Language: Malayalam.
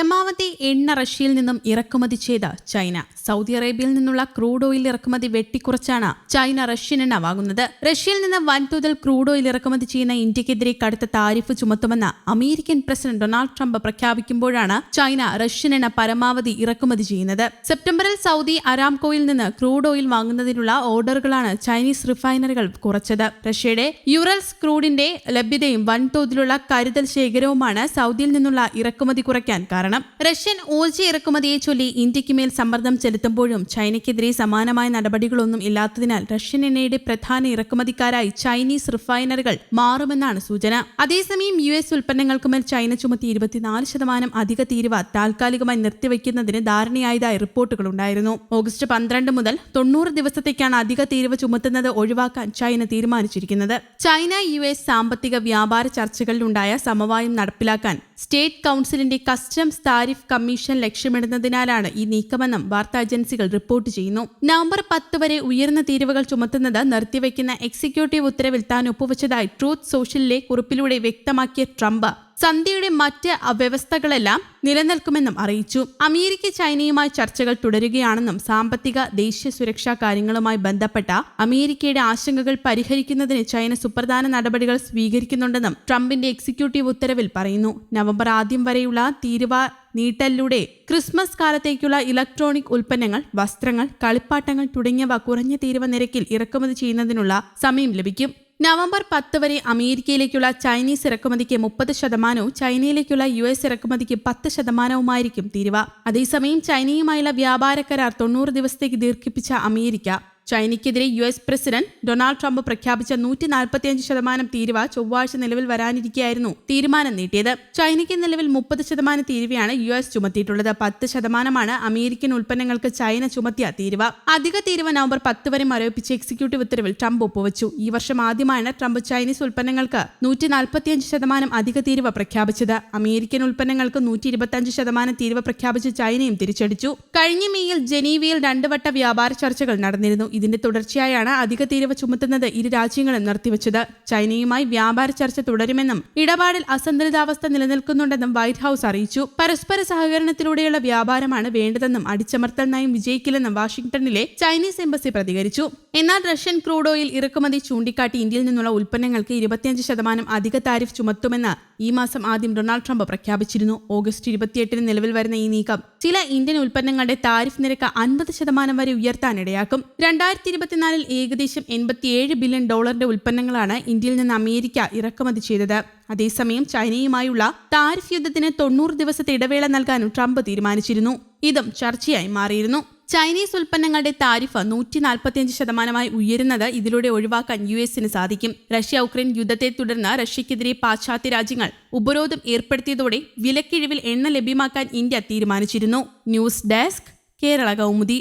പരമാവധി എണ്ണ റഷ്യയിൽ നിന്നും ഇറക്കുമതി ചെയ്ത ചൈന. സൗദി അറേബ്യയിൽ നിന്നുള്ള ക്രൂഡ് ഓയിൽ ഇറക്കുമതി വെട്ടിക്കുറച്ചാണ് ചൈന റഷ്യൻ എണ്ണ വാങ്ങുന്നത്. റഷ്യയിൽ നിന്ന് വൻതോതിൽ ക്രൂഡ് ഓയിൽ ഇറക്കുമതി ചെയ്യുന്ന ഇന്ത്യക്കെതിരെ കടുത്ത താരിഫ് ചുമത്തുമെന്ന് അമേരിക്കൻ പ്രസിഡന്റ് ഡൊണാൾഡ് ട്രംപ് പ്രഖ്യാപിക്കുമ്പോഴാണ് ചൈന റഷ്യൻ എണ്ണ പരമാവധി ഇറക്കുമതി ചെയ്യുന്നത്. സെപ്റ്റംബറിൽ സൗദി അരാംകോയിൽ നിന്ന് ക്രൂഡ് ഓയിൽ വാങ്ങുന്നതിനുള്ള ഓർഡറുകളാണ് ചൈനീസ് റിഫൈനറികൾ കുറച്ചത്. റഷ്യയുടെ യുറൽസ് ക്രൂഡിന്റെ ലഭ്യതയും വൻതോതിലുള്ള കരുതൽ ശേഖരവുമാണ് സൗദിയിൽ നിന്നുള്ള ഇറക്കുമതി കുറയ്ക്കാൻ കാരണം. റഷ്യൻ ഊർജ ഇറക്കുമതിയെ ചൊല്ലി ഇന്ത്യയ്ക്ക് മേൽ സമ്മർദ്ദം ചെലുത്തുമ്പോഴും ചൈനയ്ക്കെതിരെ സമാനമായ നടപടികളൊന്നും ഇല്ലാത്തതിനാൽ റഷ്യൻ എണ്ണയുടെ പ്രധാന ഇറക്കുമതിക്കാരായി ചൈനീസ് റിഫൈനറികൾ മാറുമെന്നാണ് സൂചന. അതേസമയം യു എസ് ഉൽപ്പന്നങ്ങൾക്കുമേൽ ചൈന ചുമത്തി ഇരുപത്തിനാല് ശതമാനം അധിക തീരുവ താൽക്കാലികമായി നിർത്തിവെക്കുന്നതിന് ധാരണയായതായി റിപ്പോർട്ടുകളുണ്ടായിരുന്നു ഓഗസ്റ്റ് പന്ത്രണ്ട് മുതൽ തൊണ്ണൂറ് ദിവസത്തേക്കാണ് അധിക തീരുവ ചുമത്തുന്നത് ഒഴിവാക്കാൻ ചൈന തീരുമാനിച്ചിരിക്കുന്നത്. ചൈന യു എസ് സാമ്പത്തിക വ്യാപാര ചർച്ചകളിലുണ്ടായ സമവായം നടപ്പിലാക്കാൻ സ്റ്റേറ്റ് കൌൺസിലിന്റെ കസ്റ്റംസ് താരിഫ് കമ്മീഷൻ ലക്ഷ്യമിടുന്നതിനാലാണ് ഈ നീക്കമെന്നും വാർത്താ ഏജൻസികൾ റിപ്പോർട്ട് ചെയ്യുന്നു. നവംബർ പത്ത് വരെ ഉയർന്ന തീരുവകൾ ചുമത്തുന്നത് നിർത്തിവെക്കുന്ന എക്സിക്യൂട്ടീവ് ഉത്തരവിൽ താൻ ഒപ്പുവച്ചതായി ട്രൂത്ത് സോഷ്യലിലെ കുറിപ്പിലൂടെ വ്യക്തമാക്കിയ ട്രംപ്. സന്ധ്യയുടെ മറ്റ് അവ്യവസ്ഥകളെല്ലാം നിലനിൽക്കുമെന്നും അറിയിച്ചു. അമേരിക്ക ചൈനയുമായി ചർച്ചകൾ തുടരുകയാണെന്നും സാമ്പത്തിക ദേശീയ സുരക്ഷാ കാര്യങ്ങളുമായി ബന്ധപ്പെട്ട അമേരിക്കയുടെ ആശങ്കകൾ പരിഹരിക്കുന്നതിന് ചൈന സുപ്രധാന നടപടികൾ സ്വീകരിക്കുന്നുണ്ടെന്നും ട്രംപിന്റെ എക്സിക്യൂട്ടീവ് ഉത്തരവിൽ പറയുന്നു. നവംബർ ആദ്യം വരെയുള്ള തീരുവ നീട്ടലിലൂടെ ക്രിസ്മസ് കാലത്തേക്കുള്ള ഇലക്ട്രോണിക് ഉൽപ്പന്നങ്ങൾ വസ്ത്രങ്ങൾ കളിപ്പാട്ടങ്ങൾ തുടങ്ങിയവ കുറഞ്ഞ തീരുവ നിരക്കിൽ ഇറക്കുമതി ചെയ്യുന്നതിനുള്ള സമയം ലഭിക്കും. നവംബർ പത്ത് വരെ അമേരിക്കയിലേക്കുള്ള ചൈനീസ് ഇറക്കുമതിക്ക് മുപ്പത് ശതമാനവും ചൈനയിലേക്കുള്ള യു എസ് ഇറക്കുമതിക്ക് പത്ത് ശതമാനവുമായിരിക്കും തീരുവ. അതേസമയം ചൈനയുമായുള്ള വ്യാപാര കരാർ തൊണ്ണൂറ് ദിവസത്തേക്ക് ദീർഘിപ്പിച്ച America ചൈനയ്ക്കെതിരെ U S president Donald Trump പ്രഖ്യാപിച്ച നൂറ്റി നാൽപ്പത്തിയഞ്ച് ശതമാനം തീരുവ ചൊവ്വാഴ്ച നിലവിൽ വരാനിരിക്കെയായിരുന്നു തീരുമാനം നീട്ടിയത്. ചൈനയ്ക്ക് നിലവിൽ മുപ്പത് ശതമാനം തീരുവയാണ് യു എസ് ചുമത്തിയിട്ടുള്ളത്. പത്ത് ശതമാനമാണ് അമേരിക്കൻ ഉൽപ്പന്നങ്ങൾക്ക് ചൈന ചുമത്തിയ തീരുവ. അധിക തീരുവ നവംബർ പത്ത് വരെ മരവിപ്പിച്ച് എക്സിക്യൂട്ടീവ് ഉത്തരവിൽ ട്രംപ് ഒപ്പുവച്ചു. ഈ വർഷം ആദ്യമാണ് ട്രംപ് ചൈനീസ് ഉൽപ്പന്നങ്ങൾക്ക് നൂറ്റി നാൽപ്പത്തിയഞ്ച് ശതമാനം അധിക തീരുവ പ്രഖ്യാപിച്ചത്. അമേരിക്കൻ ഉൽപ്പന്നങ്ങൾക്ക് നൂറ്റി ഇരുപത്തിയഞ്ച് ശതമാനം തീരുവ പ്രഖ്യാപിച്ച് ചൈനയും തിരിച്ചടിച്ചു. കഴിഞ്ഞ മെയ്യിൽ ജനീവയിൽ രണ്ടുവട്ട വ്യാപാര ചർച്ചകൾ നടന്നിരുന്നു. ഇതിന്റെ തുടർച്ചയായാണ് അധിക തീരുവ ചുമത്തുന്നത് ഇരു രാജ്യങ്ങളും നിർത്തിവച്ചത്. ചൈനയുമായി വ്യാപാര ചർച്ച തുടരുമെന്നും ഇടപാടിൽ അസന്തുലിതാവസ്ഥ നിലനിൽക്കുന്നുണ്ടെന്നും വൈറ്റ് ഹൌസ് അറിയിച്ചു. പരസ്പര സഹകരണത്തിലൂടെയുള്ള വ്യാപാരമാണ് വേണ്ടതെന്നും അടിച്ചമർത്തൽ നയം വിജയിക്കില്ലെന്നും വാഷിംഗ്ടണിലെ ചൈനീസ് എംബസി പ്രതികരിച്ചു. എന്നാൽ റഷ്യൻ ക്രൂഡ് ഓയിൽ ഇറക്കുമതി ചൂണ്ടിക്കാട്ടി ഇന്ത്യയിൽ നിന്നുള്ള ഉൽപ്പന്നങ്ങൾക്ക് ഇരുപത്തിയഞ്ച് ശതമാനം അധിക താരിഫ് ചുമത്തുമെന്ന് ഈ മാസം ആദ്യം ഡൊണാൾഡ് ട്രംപ് പ്രഖ്യാപിച്ചിരുന്നു. ഓഗസ്റ്റ് ഇരുപത്തിയെട്ടിന് നിലവിൽ വരുന്ന ഈ നീക്കം ചില ഇന്ത്യൻ ഉൽപ്പന്നങ്ങളുടെ താരിഫ് നിരക്ക് അൻപത് ശതമാനം വരെ ഉയർത്താനിടയാക്കും. രണ്ടായിരത്തി ഇരുപത്തിനാലിൽ ഏകദേശം എൺപത്തിയേഴ് ബില്യൺ ഡോളറിന്റെ ഉൽപ്പന്നങ്ങളാണ് ഇന്ത്യയിൽ നിന്ന് അമേരിക്ക ഇറക്കുമതി ചെയ്തത്. അതേസമയം ചൈനയുമായുള്ള താരിഫ് യുദ്ധത്തിന് തൊണ്ണൂറ് ദിവസത്തെ ഇടവേള നൽകാനും ട്രംപ് തീരുമാനിച്ചിരുന്നു. ഇതും ചർച്ചയായി മാറിയിരുന്നു. ചൈനീസ് ഉൽപ്പന്നങ്ങളുടെ താരിഫ് നൂറ്റി നാൽപ്പത്തിയഞ്ച് ശതമാനമായി ഉയരുന്നത് ഇതിലൂടെ ഒഴിവാക്കാൻ യു എസിന് സാധിക്കും. റഷ്യ ഉക്രൈൻ യുദ്ധത്തെ തുടർന്ന് റഷ്യക്കെതിരെ പാശ്ചാത്യ രാജ്യങ്ങൾ ഉപരോധം ഏർപ്പെടുത്തിയതോടെ വിലക്കിഴിവിൽ എണ്ണ ലഭ്യമാക്കാൻ ഇന്ത്യ തീരുമാനിച്ചിരുന്നു. News desk Kerala Kaumudi.